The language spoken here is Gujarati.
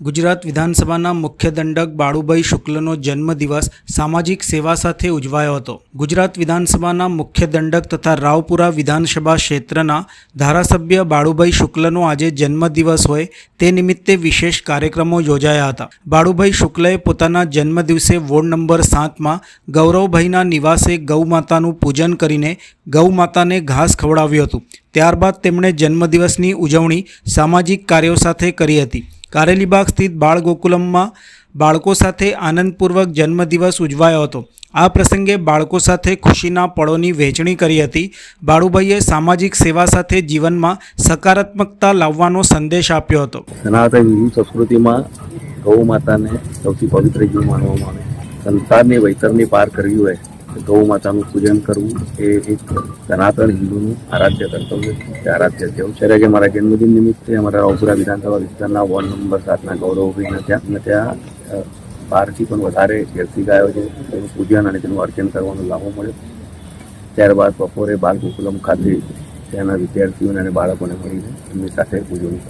ગુજરાત વિધાનસભાના મુખ્ય દંડક બાળુભાઈ શુક્લનો જન્મદિવસ સામાજિક સેવા સાથે ઉજવાયો હતો. ગુજરાત વિધાનસભાના મુખ્ય દંડક તથા રાવપુરા વિધાનસભા ક્ષેત્રના ધારાસભ્ય બાળુભાઈ શુક્લનો આજે જન્મદિવસ હોય તે નિમિત્તે વિશેષ કાર્યક્રમો યોજાયા હતા. બાળુભાઈ શુક્લએ પોતાના જન્મદિવસે વોર્ડ નંબર સાતમાં ગૌરવભાઈના નિવાસે ગૌમાતાનું પૂજન કરીને ગૌમાતાને ઘાસ ખવડાવ્યું હતું. ત્યારબાદ તેમણે જન્મદિવસની ઉજવણી સામાજિક કાર્યો સાથે કરી હતી. કારેલીબાગ સ્થિત બાળ ગોકુલમમાં બાળકો સાથે આનંદપૂર્વક જન્મદિવસ ઉજવાયો હતો. આ પ્રસંગે બાળકો સાથે ખુશીના પળોની વહેંચણી કરી હતી. બાળુભાઈએ સામાજિક સેવા સાથે જીવનમાં સકારાત્મકતા લાવવાનો સંદેશ આપ્યો હતો. સનાતન હિન્દુ સંસ્કૃતિમાં ગૌ માતાને સૌથી પવિત્ર જીવ માનવામાં આવે. સંસારની વૈતરની પાર કરવી હોય. ગૌ માતાનું પૂજન કરવું એ એક સનાતન હિન્દુનું આરાધ્ય કર્તવ્ય છે. આરાધ્ય છે. ત્યારે કે મારા જન્મદિન નિમિત્તે અમારા રાવપુરા વિધાનસભા વિસ્તારના વોર્ડ નંબર સાતના ગૌરવભાઈના ત્યાં ત્યાં અ, બારથી પણ વધારે જર્સી ગાયો છે. તેનું પૂજન અને તેનું અર્ચન કરવાનો લાભો મળ્યો. ત્યારબાદ બપોરે બાલગોકુલમ ખાતે ત્યાંના વિદ્યાર્થીઓને અને બાળકોને મળીને એમની સાથે કરી